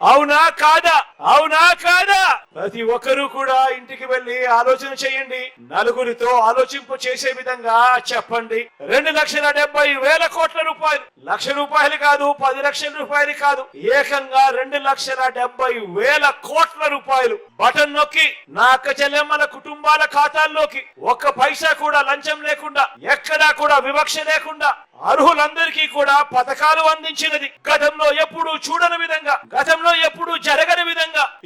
అవునా కాదా? అవునా కాదా? ప్రతి ఒక్కరూ కూడా ఇంటికి వెళ్ళి ఆలోచన చేయండి. నలుగురితో ఆలోచింపు చేసే విధంగా చెప్పండి. రెండు లక్షల డెబ్బై వేల కోట్ల రూపాయలు. లక్ష రూపాయలు కాదు పది లక్షల రూపాయలు కాదు. ఏకంగా రెండు లక్షల డెబ్బై వేల కోట్ల రూపాయలు. బటన్ నొక్కి నా అక్క చెల్లెమ్మల కుటుంబాల ఖాతాల్లోకి ఒక్క పైసా కూడా లంచం లేకుండా ఎక్కడా కూడా వివక్ష లేకుండా అర్హులందరికీ కూడా పథకాలు అందించినది. గతంలో ఎప్పుడూ చూడని విధంగా గత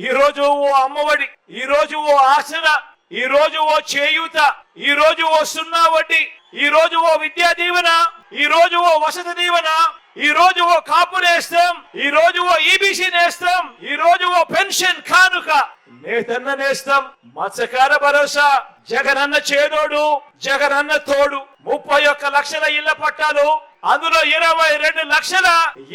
ఈ రోజు ఓ అమ్మఒడి ఈ రోజు ఓ ఆసన ఈ రోజు ఓ చేయూత ఈ రోజు ఓ సున్నా వడ్డీ ఈ రోజు ఓ విద్యా దీవెన ఈ రోజు ఓ వసతి దీవెన ఈ రోజు ఓ కాపు నేస్తాం ఈ రోజు ఓ ఈబీసీ నేస్తాం ఈ రోజు ఓ పెన్షన్ కానుక. నేతన్న నేస్తాం మత్స్యకార భరోసా జగనన్న చేదోడు జగనన్న తోడు. ముప్పై ఒక్క లక్షల ఇళ్ళ పట్టాలు అందులో ఇరవై రెండు లక్షల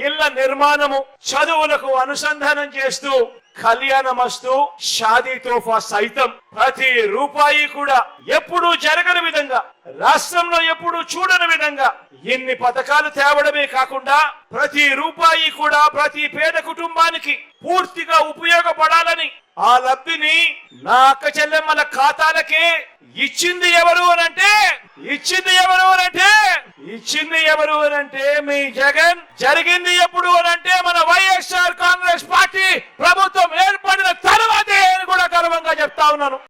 ఇళ్ళ నిర్మాణము చదువులకు అనుసంధానం చేస్తూ కళ్యాణమస్తు షాదీ తోఫా సైతం ప్రతి రూపాయి కూడా ఎప్పుడూ జరగని విధంగా రాష్ట్రంలో ఎప్పుడూ చూడని విధంగా ఇన్ని పథకాలు తేవడమే కాకుండా ప్రతి రూపాయి కూడా ప్రతి పేద కుటుంబానికి పూర్తిగా ఉపయోగపడాలని ఆ లబ్ధిని నా అక్క చెల్లెమ్మల ఖాతాలకే ఇచ్చింది ఎవరు అనంటే ఇచ్చింది ఇచ్చింది ఎవరు అనంటే మీ జగన్. జరిగింది ఎప్పుడు అని అంటే